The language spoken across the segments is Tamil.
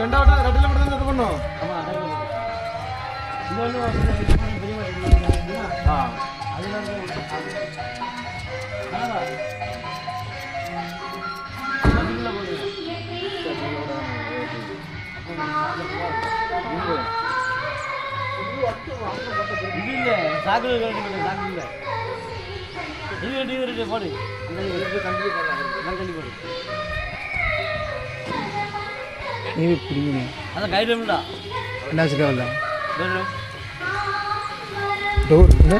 ரெண்டாவது ரெண்டுல மட்டும் தான் இது பண்ணும் ஆ இது இல்ல சாக்கு சாக்கு இல்ல. இது இது இருக்கு போடு இது கண்டிப்பா போடலாம் கண்டிப்பா போடு. இது பிடிக்கணும். அதான் கைடு இல்லடா என்ன வச்சுக்கல வேறு டோர் இல்லை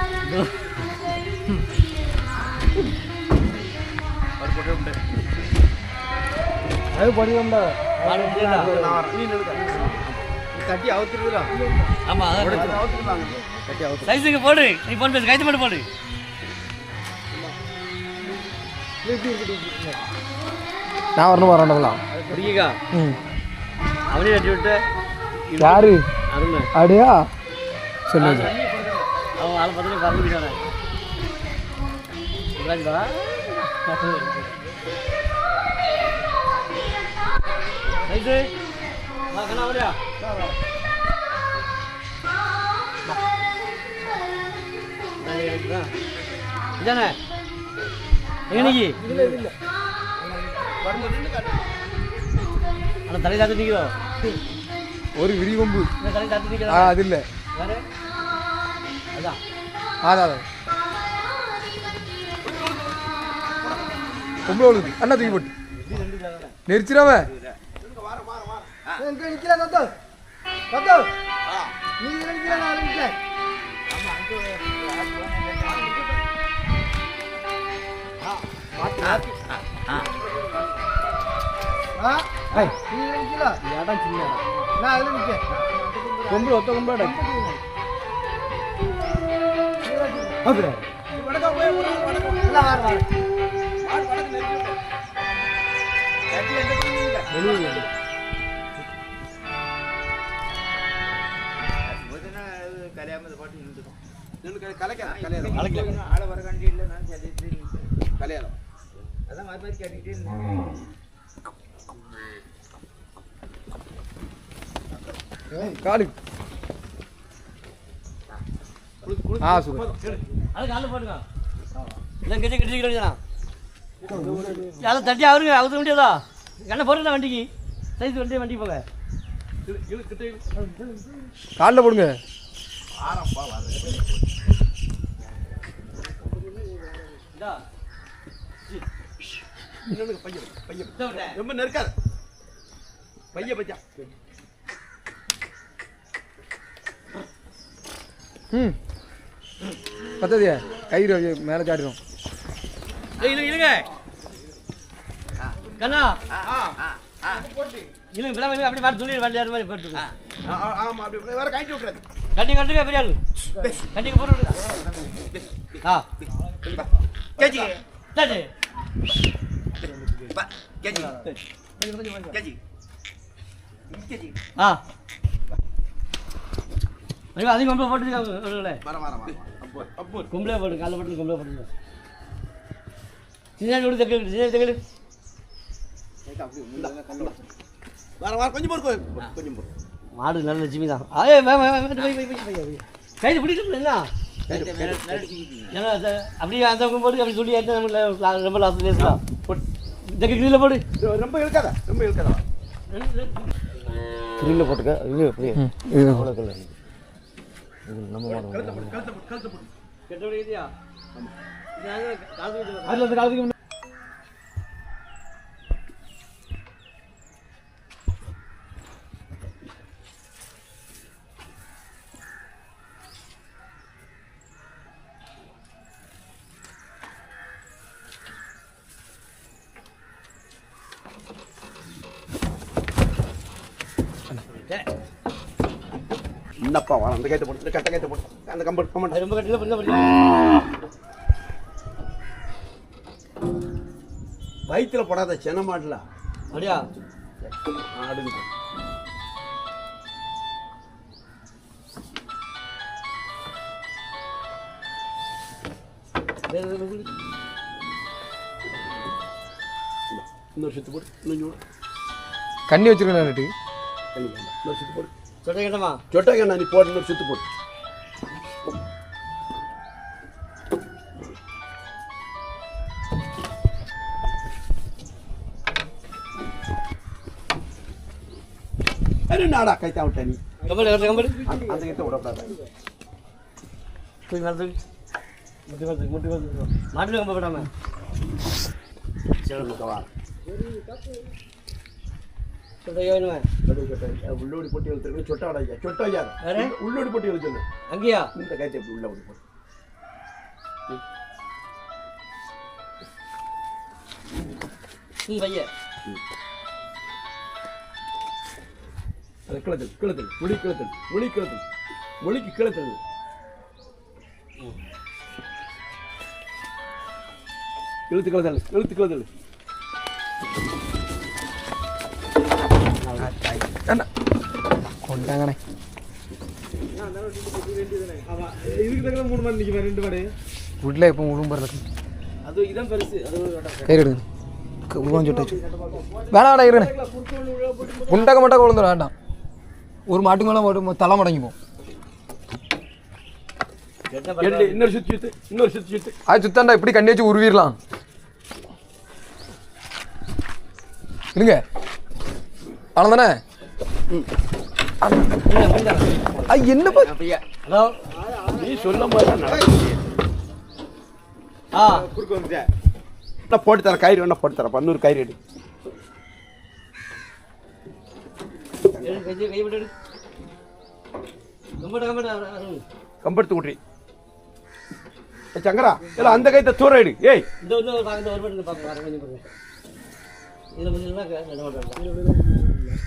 அது படிக்கணும்டா. தட்டி அவுத்துருக்குறா ஆமா அதான் அவுத்துருவாங்க போடு நீ போன் பேசு கைத்து மட்டும் போடு நான் வரணும் வரணும்லாம் புரியுகா அவனே கட்டி விட்டு யாரு? அருண் சொல்லுங்க. அவன் ஆள் பார்த்து பறந்துட்டானே ராஜ்பா இதானே எங்கனைக்கு ஆனால் தலை தாத்து நிற்கிறோம் ஒரு விரிவம்பு. தலை தாத்து ஆ நிற்கிறோம் அது இல்லை. அதான். அதான் பொம்பளை அண்ணா தூக்கி போட்டு. நெரிச்சிடாம எங்க நிக்கிறா தத்தோ தத்தோ நீ இதுல நிக்கிறா நான் அதுல நிக்கிறேன் ஆ ஐய் நீ இதுல நிக்கிறா இடம் சின்ன. நான் அதுல நிக்கிறேன். கொம்பு ஒத்த கொம்பு அப்படியா? வடக்கா போய் ஒரு ஆள் வடக்கா எல்லாம் வார வார வார வடக்கு நெருங்கிட்டு கட்டி எந்த பக்கம் நில்லுங்க கலைக்கலாம் கல்யாணம் கல்யாணம் காலு. ஆ சூப்பர். அது காலில் போட்டுங்க இல்லை கெட்டி கட்டிக்கிறா அதை தட்டி அவருங்க அவுத்த முடியாதா என்ன போட்டுடா வண்டிக்கு? சைஸ் வண்டி வண்டி போங்க காலில் போடுங்க. இந்தா. இதோ விட்டேன். ரொம்ப நெருக்காது. பைய பச்சா ம். பத்ததியா கயிறு மேலே சாடிடும் இழுங்க இழுங்க. கண்ணா. இழுங்க பிள்ளை இழுங்க அப்படி துணி வண்டி அது மாதிரி போட்டுருங்க ஆமா அப்படி வேற காய்ச்சி விட்டுறது கட்டி கட்டுங்க பெரிய ஆளு கட்டிங்க போட்டு. ஆ. கேஜி சரி கேஜி கேஜி கேஜி ஆ ஐயோ அதிகம் கொம்பளை போட்டுருக்காங்க வர வர வர அப்போ அப்போ கொம்பளை போட்டு காலைல போட்டு கொம்பளை போட்டுருங்க சின்ன விடு தக்கல் சின்ன தக்கல் வர வர கொஞ்சம் பொறுக்கு கொஞ்சம் பொறு மாடு நல்ல லட்சுமி தான் வே கைது பிடிக்கல என்ன ஏன்னா அது? அப்படியே அந்த பக்கம் போட்டு அப்படி சொல்லி ஏற்ற நம்ம ரொம்ப லாஸ்ட் பேசலாம் இந்த கிரியில் போடு. ரொம்ப இழுக்காத ரொம்ப இழுக்காத. கிரியில் போட்டுக்க. இது அப்படியே. இது அவ்வளோ கலர் இது நம்ம மாடு கழுத்தை போடு கழுத்தை போடு கழுத்தை போடு. கெட்டபடி இல்லையா? அதில் அந்த காலத்துக்கு என்னப்பா வா அந்த கைத்தை போட்டு கட்ட கைத்தை போட்டு அந்த கம்பெனி கம்பெனி ரொம்ப கட்டில பண்ண வயிற்றுல போடாத சென்ன மாடல. அப்படியா? ஆடுங்க. இன்னொரு சுத்து போட்டு கண்ணி வச்சிருக்கேன் நட்டு. கண்ணி வேண்டாம். இன்னொரு சுத்து போடு. கேட்டமா சொட்டாங்க நீ போட்டு சுத்து போடு. அरे நாடா கைத்தா விட்ட நீ? கம்பெனி கம்பெனி அந்த- அந்த கைத்தை விடக்கூடாது. போய் முட்டி வந்து முட்டி வந்து. மாட்டில் கம்ப விடாம சரி முக்கவா உள்ளோடி போட்டி எழுத்துருக்கு சொட்டா விடாய்யா சொட்டா ஐயா? உள்ளோடி போட்டி சொல்லு. அங்கேயா? இந்த கைத்தை இப்படி உள்ள விட்டு போடு ம் பைய. அது கிளத்தல் கிளத்தல் மொழி கிளத்தல் மொழி கிளத்தல் மொழிக்கு கிளத்தல் எழுத்து கிளத்தல் எழுத்து கிளத்தல் அது இதான் பெருசு அது கயிறு எடுங்க க- கொஞ்சம் விட்டு வச்சு வேணாம் வேணாம் இருங்கண்ணே குண்டக்க மட்டும் வேண்டாம் ஒரு மாட்டுக்கு மேலே தலை மடங்கி போகும் இன்னொரு சுத்து இன்னொரு சுத்து அது சுத்தாண்டா இப்படி கண்ணி வச்சு உருவிடலாம் இருங்க அவ்வளோ தானே என்னப்பா ஹலோ நீ சொல்ல மாதிரி நடக்குது ஆ. குறுக்கு வந்துட்டேன் நான் போட்டு தரேன் கயிறு வேணா போட்டு தரேன் பன்னூறு கயிறு எடு. கம்பெடுத்து விட்றி சங்கரா இல்லை அந்த கைத்தை தூர எடு. ஏய். இந்த வந்து ஒரு இந்த ஒரு மட்டும் பார்க்க வர கொஞ்சம் பாருங்க இதில் கொஞ்சம் இருந்தால் ரெண்டு மட்டும் எங்க மடக்கு, தலை மடக்கு தலை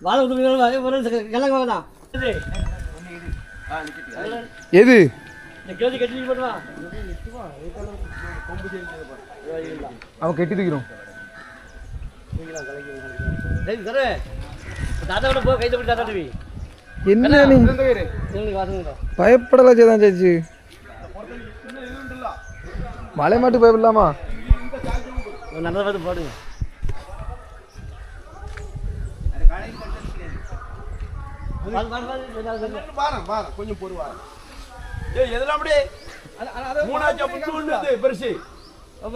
வாழை விட்டு யார் ஒருத்தன் தலை மடக்கு எது? அவன் கெட்டி தூக்கிறோம் டிவி என்ன பயப்படலாம் சேதான் சேச்சு மலை மாட்டு பயப்படலாமா? நல்லதை பார்த்து போடுங்க வாரம் வாரம் கொஞ்சம் பொறு வாரம் ஏய் எதெல்லாம் அப்படியே? மூணாச்சு அப்படி சொல்லுது பெருசு.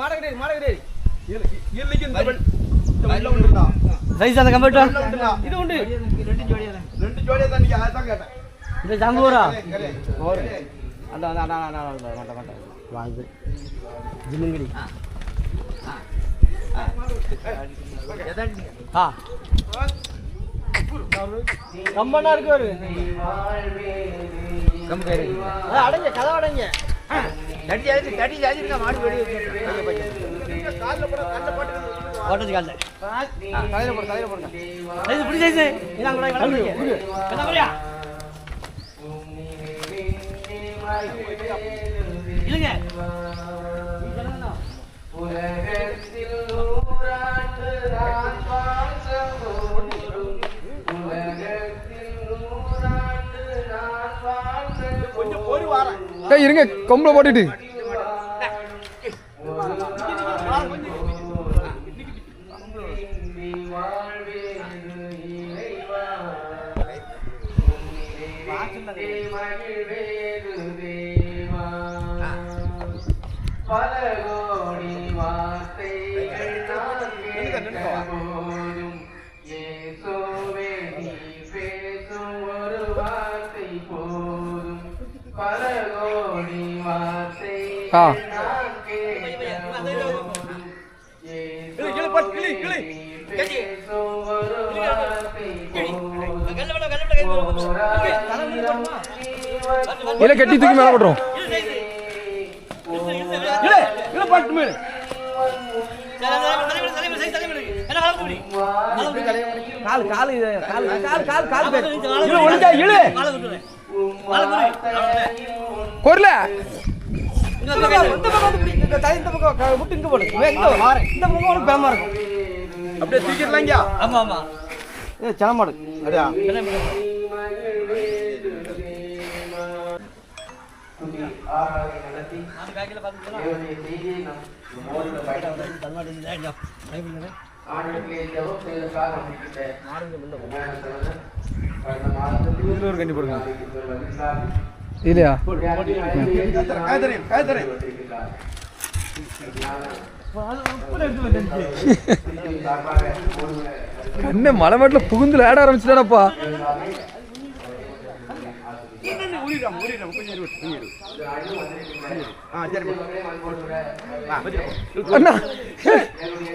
மாடகிரேட் மாடகிரேட் இல்லைக்கு இந்த. சைஸ் அந்த கம்ப்யூட்டர். இது உண்டு. ரெண்டு ஜோடியா தான். நீங்க அதான் கேட்டேன். இந்த ஜாம்பூரா. அந்த அந்த அந்த அந்த அந்த மாட்ட மாட்ட வாங்க ஜிம்முங்கடி ஆ. கம்பனா இருக்கு ஒரு அடைஞ்ச கதை அடைஞ்ச தட்டி அடிச்சு தட்டி அடிச்சு மாடு வெடி ஓட்டது கால தலையில போடு தலையில போடுங்க. சைஸ் பிடி சைஸ். இதான் கூட என்ன மாதிரியா இல்லைங்க கொஞ்சம் பொறு இருங்க கொம்பளை போட்டுட்டு. ஆ இல்லை கட்டி தூக்கி மேலே போட்டுரும் கால் கால் கால் கால் கால் கால் இழு. கொரல. இந்த பக்கம் இந்த பக்கம் வந்து பிடி. இந்த தலை இந்த பக்கம் முட்டு இங்க போடு. இந்த பக்கம் இருக்கும். அப்படியே தூக்கிடலாம் ஆமா ஆமா. சனமாடு இல்லையா? காய்தறேன் மலை மேட்டில் புகுந்து விளையாட ஆரம்பிச்சிட்டானப்பா.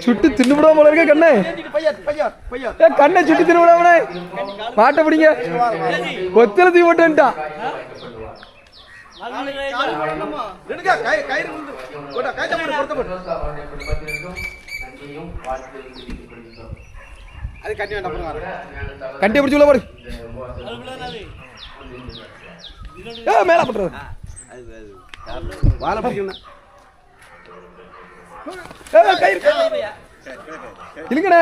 சுட்டு தின்னுவிடாம போல இருக்க கண்ணே. ஏ, கண்ணை சுட்டு தின்னுவிடாமனே மாட்ட பிடிங்க. ஒத்திர தீ போட்டுட்டான் கட்டி பிடிச்சி உள்ள போடு. மேல போட்டுறது வாழை பிடிக்கணும் இல்லைங்கண்ணே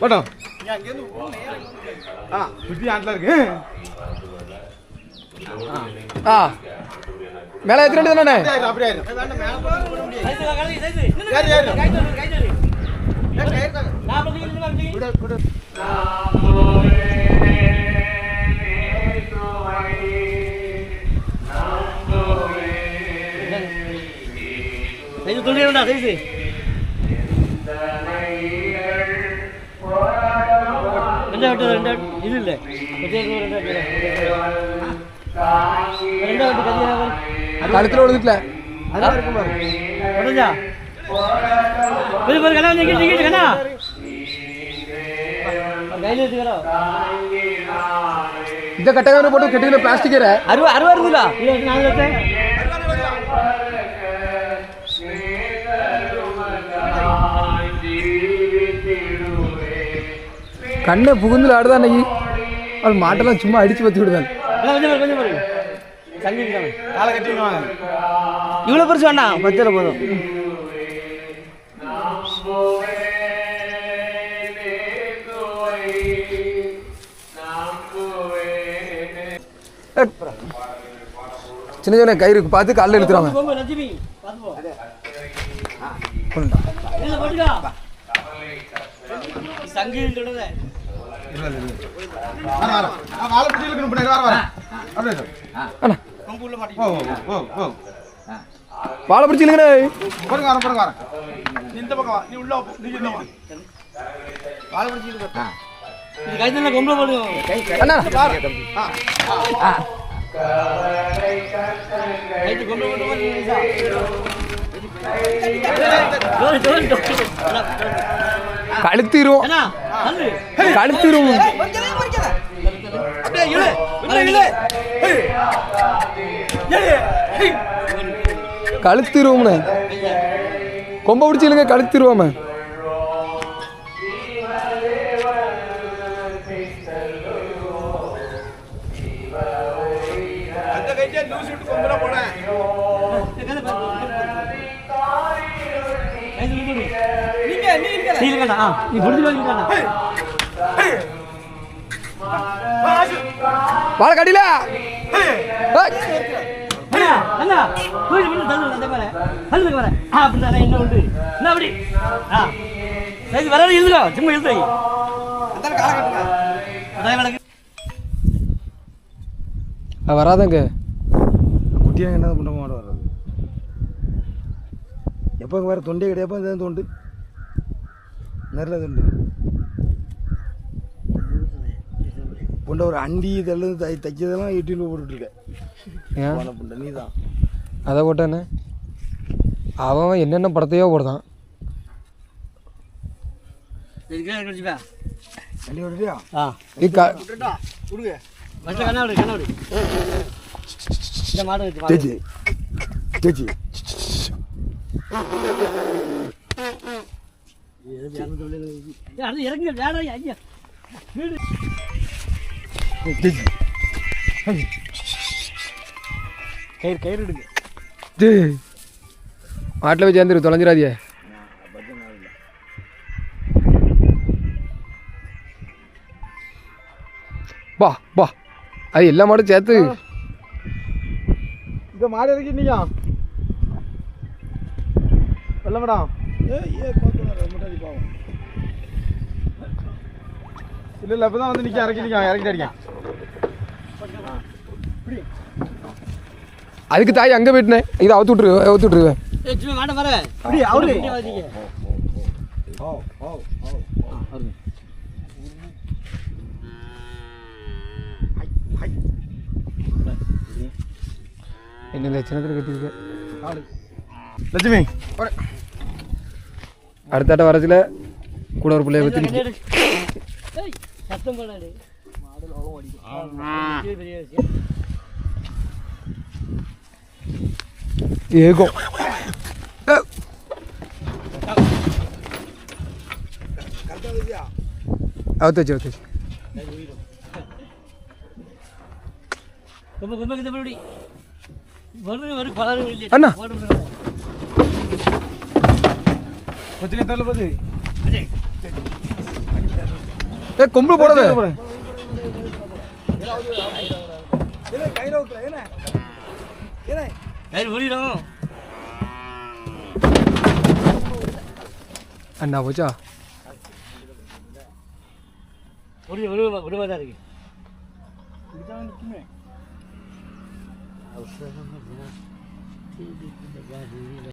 போட்டோம் ஆ சுற்றி ஆண்டில் இருக்கு. ஆ மேலே ஏற்றி தானே அப்படியே ஆயிரும். ஏறு, ஏறு. சைது துணியா சைது ரெண்டா விட்டு ரெண்டா இது இல்லை ரெண்டா ரெண்டா விட்டு கதியா கழுத்தில் விழுந்துட்டல அதான் இருக்கும் பாரு உடஞ்சா போய் பாரு அவள் மாட்டெல்லாம் சும்மா அடிச்சு பத்தி விடுதான் இவ்வளோ பெருசு வேண்டாம். பத்து போதும். சின்ன சின்ன கயிறு பார்த்து காலில் போட்டுக்கா சங்கு சொல்றதே வர வர நான் வாழை பிடிச்சி இழுக்கணும் பின்னாடி வர. வர இல்லைங்கண்ணே போடுங்க வர போடுங்க வர இந்த பக்கம் நீ உள்ள நீ இந்த வாழை பிடிச்சி இது கைத்து கொம்பளை போட்டு கழுத்திரும். கழுத்திரும். கழுத்திருவோம்ண்ணே கொம்பை பிடிச்சி இல்லைங்க கழுத்திருவோமே. நீ இருக்க நீ இருக்கடா, ஆ, நீ புடிச்சு வைக்கடா. வாழை கடியில அண்ணா, அண்ணா, போய் விட்டு தள்ளு, அந்த பாரு. தள்ளுங்க பாரு. ஆ, அப்படிதான், என்ன உண்டு? என்ன அப்படி? ஆ. சரி, வர வர இழுத்துக்கோ, சும்மா வை. அந்த காலை கட்டுங்க அதான் விளக்கு. வராதங்க குட்டியாக என்ன பண்ண மாட வர்றது எப்போ வேறு தொண்டே கிடையாப்பா இதுதான் தொண்டு நிறைய தொண்டு புண்டை ஒரு அண்டி இதெல்லாம் தை தைச்சதெல்லாம் எட்டின்னு போட்டுட்ருக்கேன் ஏன்? புண்டை நீ தான் அதை போட்டானே அவன் என்னென்ன படத்தையோ போடுதான். மாடு இறங்க. வேலை ஐயா வீடு. தேச்சி கயிறு கயிறு எடுங்க மாட்டில் போய் சேர்ந்துரு தொலைஞ்சிடாதியே பா பா. அது எல்லா மாடும் சேர்த்து. இந்த மாடு இறக்கி நீங்க வெள்ள மேடம் இல்ல இல்ல இப்பதான் வந்து நிக்க இறக்கி நிக்க இறக்கி அடிக்க. அதுக்கு தாய் அங்கே போயிட்டுனேன் இதை அவுத்து விட்ரு அவுத்து வாசிக்க. என்ன லட்சணத்தில் கட்டியிருக்க. லட்சுமி. அடுத்தாட்ட வரச்சில் கூட ஒரு பிள்ளைய பற்றி சத்தம் ஏகம் அவுத்து வச்சு அவுத்து வச்சு. ரொம்ப ரொம்ப கிட்ட போய் வரும் வரும் பலரும் அண்ணா. போது ஏ கொம்பு போடாத. கயிறு முடியும் அண்ணா போச்சா? ஒரு ஒரு ஒரு தான் இருக்கு